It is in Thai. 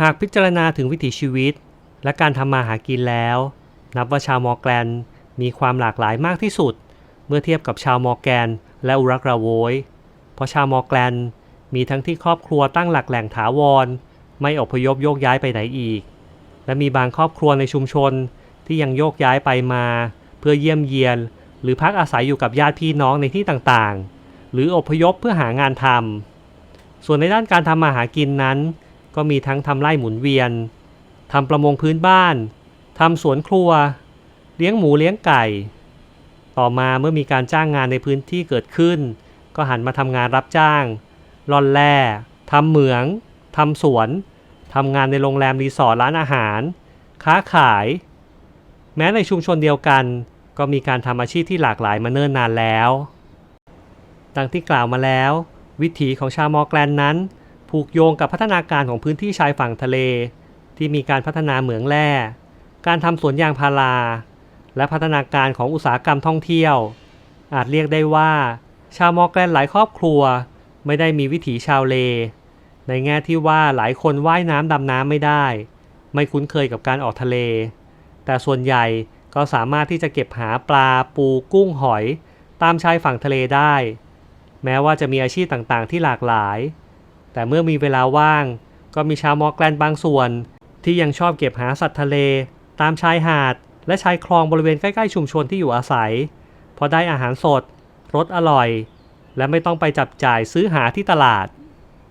หากพิจารณาถึงวิถีชีวิต และการทำมาหากินแล้ว นับว่าชาวมอร์แกนมีความหลากหลายมากที่สุด เมื่อเทียบกับชาวมอร์แกนและอุรักราโวยเพราะชาวมอร์แกนมีทั้งที่ครอบครัวตั้งหลักแหล่งถาวร ไม่อพยพโยกย้ายไปไหนอีก และมีบางครอบครัวในชุมชนที่ยังโยกย้ายไปมา เพื่อเยี่ยมเยียน หรือพักอาศัยอยู่กับญาติพี่น้องในที่ต่างๆ หรืออพยพเพื่อหางานทำส่วนในด้านการทำมาหากินนั้น ก็มีทั้งทำไร่หมุนเวียนทำประมงพื้นบ้านทำสวนครัว เลี้ยงหมูเลี้ยงไก่ ต่อมาเมื่อมีการจ้างงานในพื้นที่เกิดขึ้น ก็หันมาทำงานรับจ้างร่อนแร่ทำเหมืองทำสวนทำงานในโรงแรมรีสอร์ทร้านอาหาร ค้าขาย แม้ในชุมชนเดียวกัน ก็มีการทำอาชีพที่หลากหลายมาเนิ่นนานแล้ว ดังที่กล่าวมาแล้ว วิถีของชาวมอร์แกลนนั้น ผูกโยงกับพัฒนาการของพื้นที่ชายฝั่งทะเล ที่มีการพัฒนาเหมืองแร่ การทำสวนยางพารา และพัฒนาการของอุตสาหกรรมท่องเที่ยว อาจเรียกได้ว่า ชาวมอร์แกนหลายครอบครัว ไม่ได้มีวิถีชาวเล ในแง่ที่ว่าหลายคนว่ายน้ำดำน้ำไม่ได้ ไม่คุ้นเคยกับการออกทะเล แต่ส่วนใหญ่ก็สามารถที่จะเก็บหาปลาปูกุ้งหอย ตามชายฝั่งทะเลได้ แม้ว่าจะมีอาชีพต่างๆ ที่หลากหลาย แต่เมื่อมีเวลาว่าง ก็มีชาวมอร์แกลนบางส่วน ที่ยังชอบเก็บหาสัตว์ทะเล ตามชายหาด และชายคลองบริเวณใกล้ๆชุมชนที่อยู่อาศัย พอได้อาหารสดรสอร่อย และไม่ต้องไปจับจ่ายซื้อหาที่ตลาด